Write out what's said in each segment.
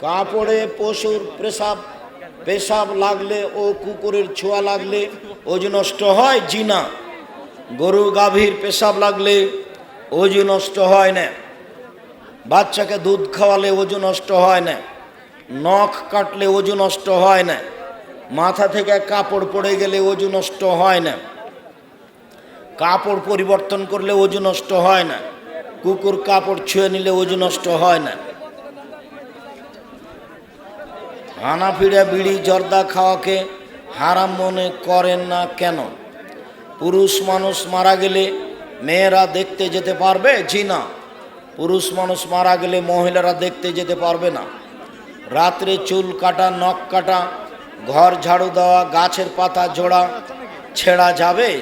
কাপড়ে পশুর পেশাব পেশাব লাগলে ও কুকুরের ছোঁয়া লাগলে ওজন নষ্ট হয় জিনা। গরু গাভীর পেশাব লাগলে ওজন নষ্ট হয় না। বাচ্চাকে দুধ খাওয়ালে ওজন নষ্ট হয় না। নখ কাটলে ওজন নষ্ট হয় না। মাথা থেকে কাপড় পড়ে গেলে ওজন নষ্ট হয় না। কাপড় পরিবর্তন করলে ওজন নষ্ট হয় না। কুকুর কাপড় ছুঁয়ে নিলে ওজন নষ্ট হয় না। হানাফিরা বিড়ি জর্দা খাওয়াকে হারাম মনে করেন না কেন? পুরুষ মানুষ মারা গেলে মেয়েরা দেখতে যেতে পারবে? জি না। পুরুষ মানুষ মারা গেলে মহিলারা দেখতে যেতে পারবে না। রাত্রে চুল কাটা, নখ কাটা, ঘর ঝাড়ু দেওয়া, গাছের পাতা জোড়া ছেঁড়া যাবে?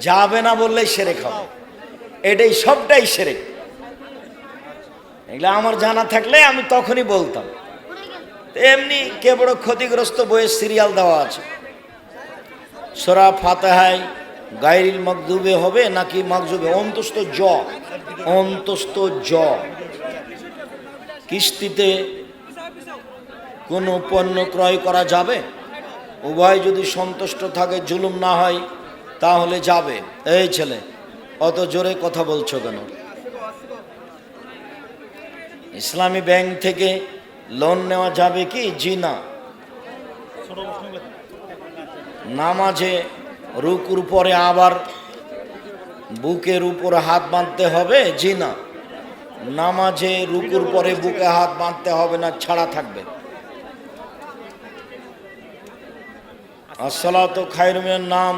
যাবে না বললেই সেরে খাবে। এটাই সবটাই সেরে। এগুলো আমার জানা থাকলে আমি তখনই বলতাম। এমনি কে বড় ক্ষতিগ্রস্ত বইয়ের সিরিয়াল দেওয়া আছে? সোরা ফাতেহায় গাইরিল মকদুবে হবে নাকি মকজুবে অন্তস্থ জ অন্তস্থ জ। কিস্তিতে কোনো পণ্য ক্রয় করা যাবে? উভয় যদি সন্তুষ্ট থাকে, জুলুম না হয়, তাহলে যাবে। এই ছেলে, অত জোরে কথা বলছো কেন? ইসলামী ব্যাংক থেকে লোন নেওয়া যাবে কি? জি না। নামাজে রুকুর পরে আবার বুকের উপর হাত বাঁধতে হবে? জি না। নামাজে রুকুর পরে বুকে হাত বাঁধতে হবে না, ছাড়া থাকবে। আসসালাত খাইরুমের নাম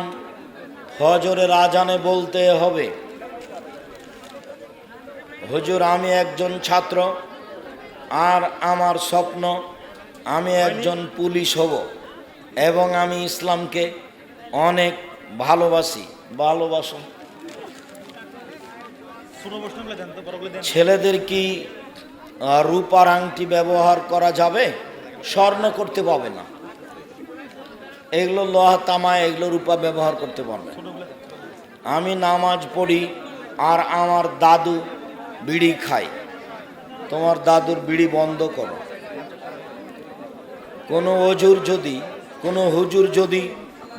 ফজরের আজানে বলতে হবে। হুজুর, আমি একজন ছাত্র। আর আমার স্বপ্ন, আমি একজন পুলিশ হব এবং আমি ইসলামকে অনেক ভালোবাসি ভালোবাসো ছেলেদের কি রূপার আংটি ব্যবহার করা যাবে? স্বর্ণ করতে পাবে না। এগুলো লোহা, তামা, এগুলো রূপা ব্যবহার করতে পারবে আমি নামাজ পড়ি আর আমার দাদু বিড়ি খায়। তোমার দাদুর বিড়ি বন্ধ করো। কোনো অজুর যদি কোনো হুজুর যদি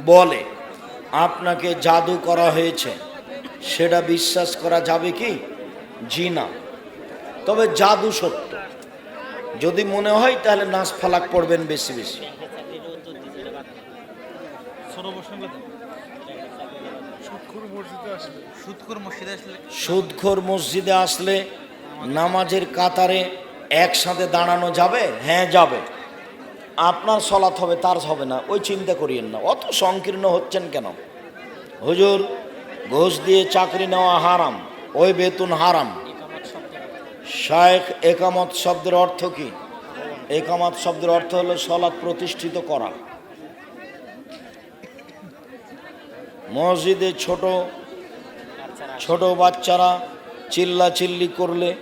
বলে আপনাকে জাদু করা হয়েছে সেটা বিশ্বাস করা যাবে কি? জি না। তবে জাদু সত্য। যদি মনে হয় তাহলে নাচ ফালাক পড়বেন বেশি বেশি। সুদখোর মসজিদে আসলে। নামাজের কাতারে একসাথে দাঁড়ানো যাবে? হ্যাঁ যাবে। আপনার সলাৎ হবে, তার হবে না। ওই চিন্তা করিয়েন না। অত সংকীর্ণ হচ্ছেন কেন? হুজুর, ঘুষ দিয়ে চাকরি নেওয়া হারাম, ওই বেতন হারাম। শায়েখ, একামত শব্দের অর্থ কি? একামত শব্দের অর্থ হলো সলাৎ প্রতিষ্ঠিত করা। মসজিদে ছোট ছোট বাচ্চারা চিল্লা চিল্লি করলে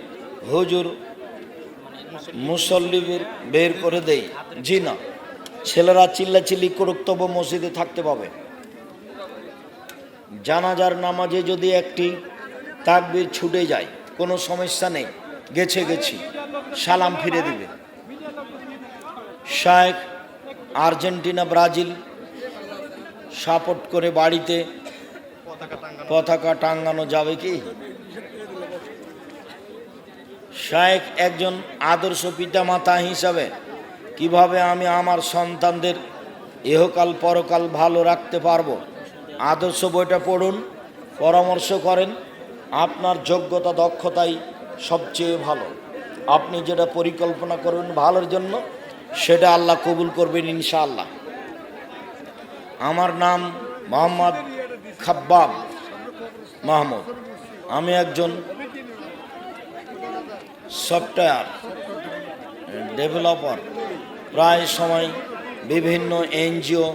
হুজুর মুসল্লি বের- করে দেই। জি না। ছেলেরা চিল্লা চিল্লি করুক, তবু মসজিদে থাকতে পাবে। জানাজার নামাজে যদি একটি তাকবির ছুটে যায়, কোনো সমস্যা নেই। গেছে, গেছি। সালাম ফিরে দিবে। শায়েখ আর্জেন্টিনা, ব্রাজিল সাপোর্ট করে বাড়িতে পতাকা টাঙ্গানো যাবে কি? শায়েখ একজন আদর্শ পিতামাতা হিসাবে, কীভাবে আমি আমার সন্তানদের ইহকাল পরকাল ভালো রাখতে পারব? আদর্শ বইটা পড়ুন, পরামর্শ করেন, আপনার যোগ্যতা, দক্ষতাই সবচেয়ে ভালো। আপনি যেটা পরিকল্পনা করবেন ভালোর জন্য, সেটা আল্লাহ কবুল করবেন ইনশাআল্লাহ। আমার নাম মোহাম্মদ খাব্বাব মাহমুদ। আমি একজন সফটওয়্যার ডেভেলপার প্রায় সময় বিভিন্ন এনজিও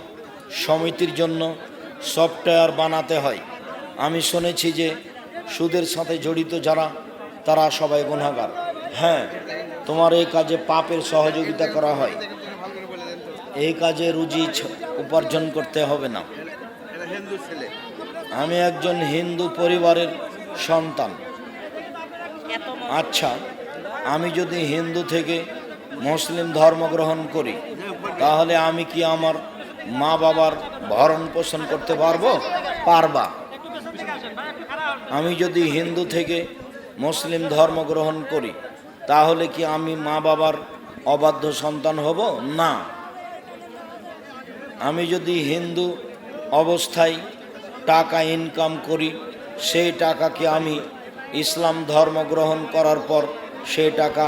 সমিতির জন্য সফটওয়্যার বানাতে হয়। আমি শুনেছি যে সুদের সাথে জড়িত যারা তারা সবাই গুণাগার। হ্যাঁ তোমার এই কাজে পাপের সহযোগিতা করা হয়। এই কাজে রুজি উপার্জন করতে হবে না। আমি একজন হিন্দু পরিবারের সন্তান। আচ্ছা আমি যদি হিন্দু থেকে মুসলিম ধর্ম গ্রহণ করি, তাহলে আমি কি আমার মা বাবার ভরণ পোষণ করতে পারব? পারবা। আমি যদি হিন্দু থেকে মুসলিম ধর্ম গ্রহণ করি, তাহলে কি আমি মা বাবার অবাধ্য সন্তান হব? না। আমি যদি হিন্দু অবস্থায় টাকা ইনকাম করি, সেই টাকাকে আমি ইসলাম ধর্ম গ্রহণ করার পর সেই টাকা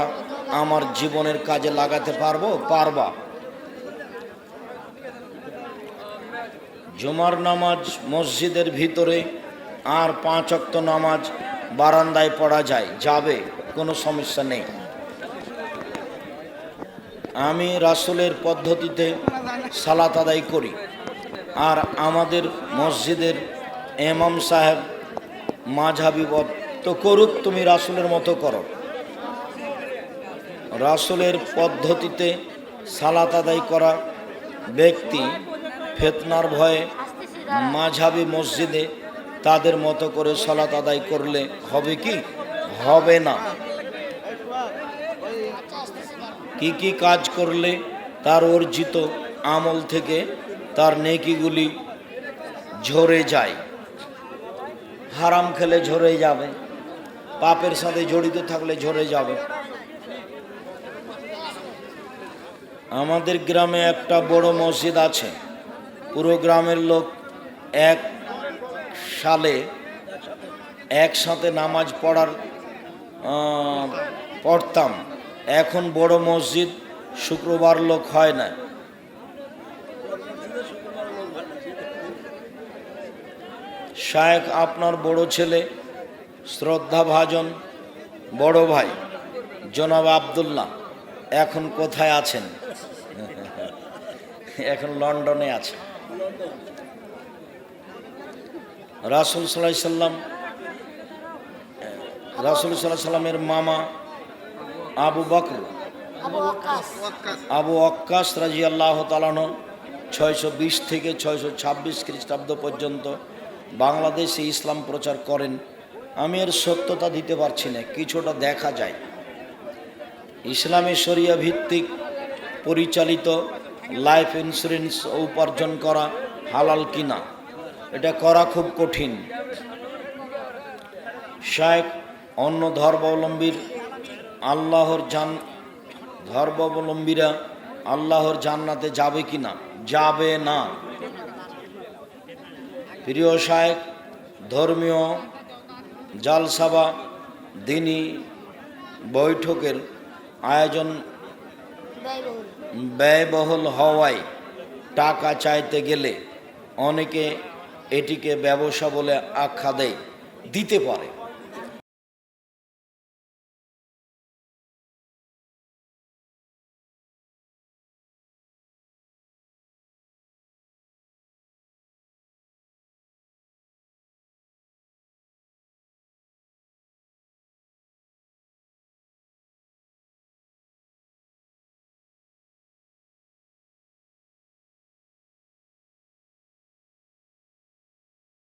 আমার জীবনের কাজে লাগাতে পারব? পারবা। জুমার নামাজ মসজিদের ভিতরে আর পাঁচ অক্ত নামাজ বারান্দায় পড়া যায়, যাবে, কোনো সমস্যা নেই। আমি রাসুলের পদ্ধতিতে সালাত আদায় করি। আর আমাদের মসজিদের এমাম সাহেব মাঝাবি তো করুক, তুমি রাসুলের মতো করো। রাসুলের পদ্ধতিতে সালাত আদায় করা ব্যক্তি ফেতনার ভয়ে মাঝাবি মসজিদে তাদের মতো করে সালাত আদায় করলে হবে কি? হবে না। কি কি কাজ করলে তার অর্জিত আমল থেকে তার নেকিগুলি ঝরে যায়? হারাম খেলে ঝরে যাবে। পাপের সাথে জড়িত থাকলে ঝরে যাবে। আমাদের গ্রামে একটা বড় মসজিদ আছে। পুরো গ্রামের লোক এক সালে একসাথে নামাজ পড়ার পড়তাম। এখন বড় মসজিদ, শুক্রবার লোক হয় না। শায়েক আপনার বড় ছেলে, শ্রদ্ধাভাজন, বড় ভাই, জনাব আবদুল্লাহ। এখন কোথায় আছেন? এখন লন্ডনে আছে রাসুল সাল্লাহ সাল্লাম রাসুল সাল্লাহ সাল্লামের মামা আবু বকর আবু অক্কাস রাজি আল্লাহ তালানো ছয়শো বিশ থেকে ছয়শো ছাব্বিশ খ্রিস্টাব্দ পর্যন্ত বাংলাদেশে ইসলাম প্রচার করেন। আমি এর সত্যতা দিতে পারছি না কিছুটা দেখা যায়। ইসলামী শরিয়া ভিত্তিক পরিচালিত লাইফ ইন্স্যুরেন্স উপার্জন করা হালাল কিনা, এটা করা খুব কঠিন। শায়েক অন্য ধর্মাবলম্বীর আল্লাহর জান, ধর্মাবলম্বীরা আল্লাহর জান্নাতে যাবে কি না যাবে না। প্রিয় শায়েক ধর্মীয় জালসাবা, দিনী বৈঠকের আয়োজন ব্যয়বহুল হওয়ায় টাকা চাইতে গেলে অনেকে এটিকে ব্যবসা বলে আখ্যা দেয় দিতে পারে।